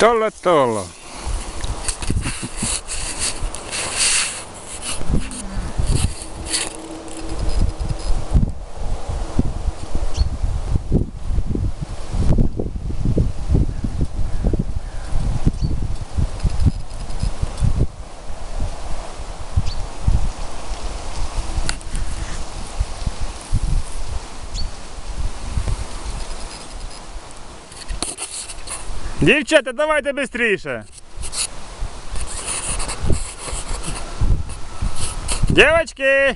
Tolo, tolo. Дівчата, давайте швидше. Девочки!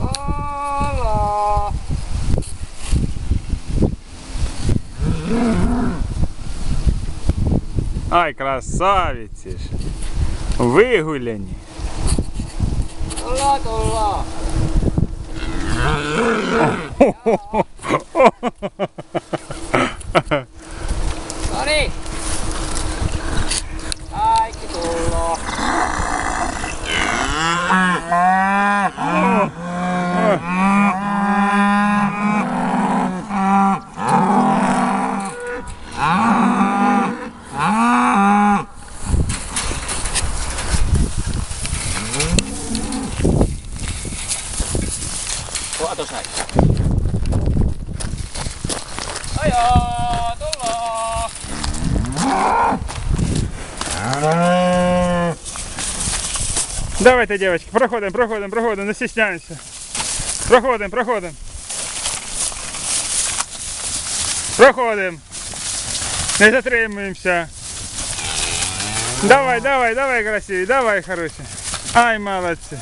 Алло. Ай, красавиці ж. Вигуляні. Алло, алло. Sorry. Ay, qué duro. Ah, ah, ah, Kuha to sai. Ayo, tullo. Давайте, девочки, проходимо, проходимо, проходимо, не стесняємося. Проходимо, проходимо. Проходимо. Не затримуємося. Давай, давай, давай, красиві, давай, хороші. Ай, молодці.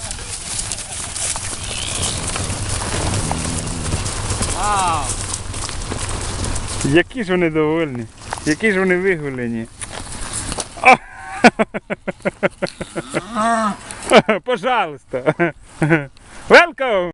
Вау. Які ж вони довольні, які ж вони вигулені. Пожалуйста. Welcome.